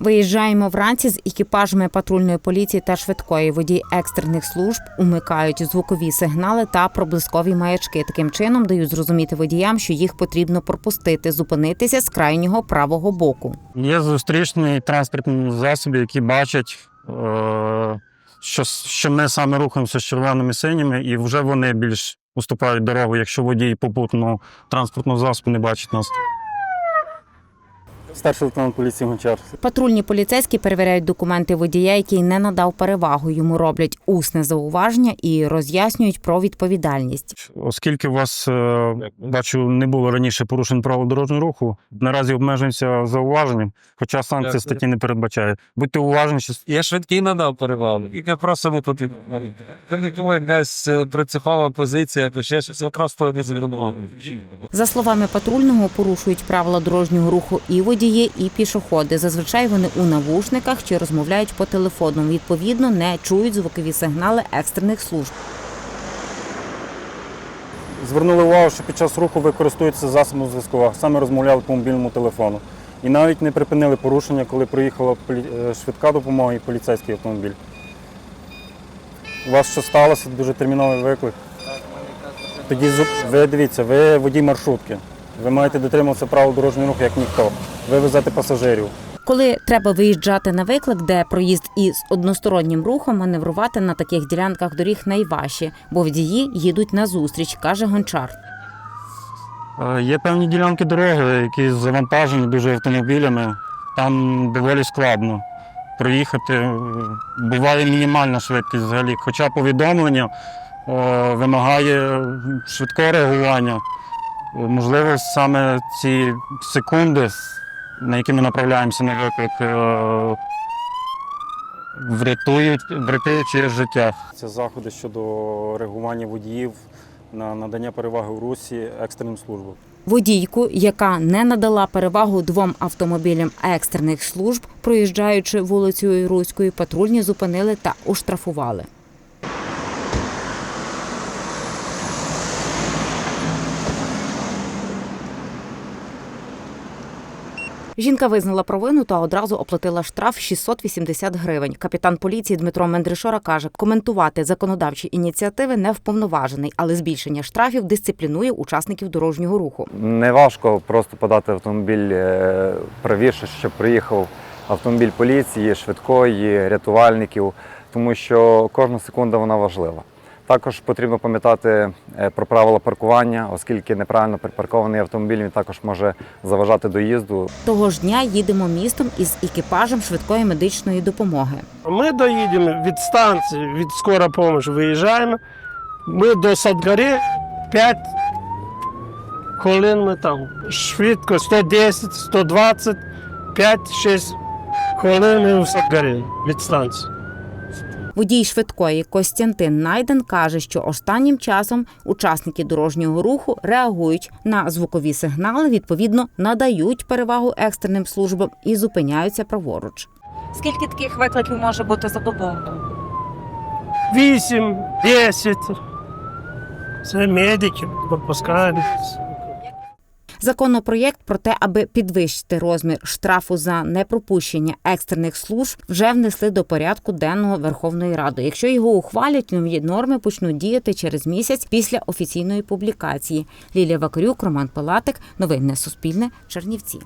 Виїжджаємо вранці з екіпажами патрульної поліції та швидкої. Водії екстрених служб умикають звукові сигнали та проблискові маячки. Таким чином дають зрозуміти водіям, що їх потрібно пропустити, зупинитися з крайнього правого боку. Є зустрічні транспортні засоби, які бачать, е, що, що ми саме рухаємося з червоними синіми, і вже вони більш уступають дорогу, якщо водій попутного транспортного засобу не бачить нас. Старший лейтенант поліції Гончар. Патрульні поліцейські перевіряють документи водія, який не надав перевагу. Йому роблять усне зауваження і роз'яснюють про відповідальність. Оскільки у вас, е, бачу, не було раніше порушень правил дорожнього руху, наразі обмежуємося зауваженням, хоча санкції статті не передбачає. Будьте уважні, що Я швидкий надав перевагу. І не просто не потрібно. Якась е, принципова позиція, то ще щось якраз то не звернував. За словами патрульного, порушують правила дорожнього руху і водії, і пішоходи. Зазвичай вони у навушниках чи розмовляють по телефону. Відповідно, не чують звукові сигнали екстрених служб. Звернули увагу, що під час руху ви користуєтеся засобом зв'язку, саме розмовляли по мобільному телефону. І навіть не припинили порушення, коли проїхала е, швидка допомога і поліцейський автомобіль. У вас що сталося? Дуже терміновий виклик. Тоді ви дивіться, ви водій маршрутки. Ви маєте дотримуватися правил дорожнього руху як ніхто. Ви везете пасажирів. Коли треба виїжджати на виклик, де проїзд із одностороннім рухом, маневрувати на таких ділянках доріг найважче, бо водії їдуть на зустріч, каже гончар. Є певні ділянки дороги, які завантажені дуже автомобілями. Там доволі складно проїхати. Буває мінімальна швидкість взагалі. Хоча повідомлення вимагає швидкого реагування. Можливо, саме ці секунди, на які ми направляємося на виклик, е, врятують, врятують чиєсь життя. Це заходи щодо реагування водіїв на надання переваги у русі екстреним службам. Водійку, яка не надала перевагу двом автомобілям екстрених служб, проїжджаючи вулицею Руською, патрульні зупинили та оштрафували. Жінка визнала провину та одразу оплатила штраф 680 гривень. Капітан поліції Дмитро Мендришора каже, коментувати законодавчі ініціативи не вповноважений, але збільшення штрафів дисциплінує учасників дорожнього руху. Не важко просто подати автомобіль е, правіше, щоб приїхав автомобіль поліції, швидкої, рятувальників, тому що кожна секунда вона важлива. Також потрібно пам'ятати е, про правила паркування, оскільки неправильно припаркований автомобіль він також може заважати доїзду. Того ж дня їдемо містом із екіпажем швидкої медичної допомоги. Ми доїдемо від станції, від скора допомоги виїжджаємо. Ми до Садгари 5 хвилин ми там. Швидко 110, 120, 5-6 хвилин ми в Садгарі від станції. Водій швидкої Костянтин Найден каже, що останнім часом учасники дорожнього руху реагують на звукові сигнали, відповідно надають перевагу екстреним службам і зупиняються праворуч. Скільки таких викликів може бути за добу? 8, 10. Це медики пропускають. Законопроєкт про те, аби підвищити розмір штрафу за непропущення екстрених служб, вже внесли до порядку денного Верховної Ради. Якщо його ухвалять, нові норми почнуть діяти через місяць після офіційної публікації. Лілія Вакарюк, Роман Палатик, новини Суспільне, Чернівці.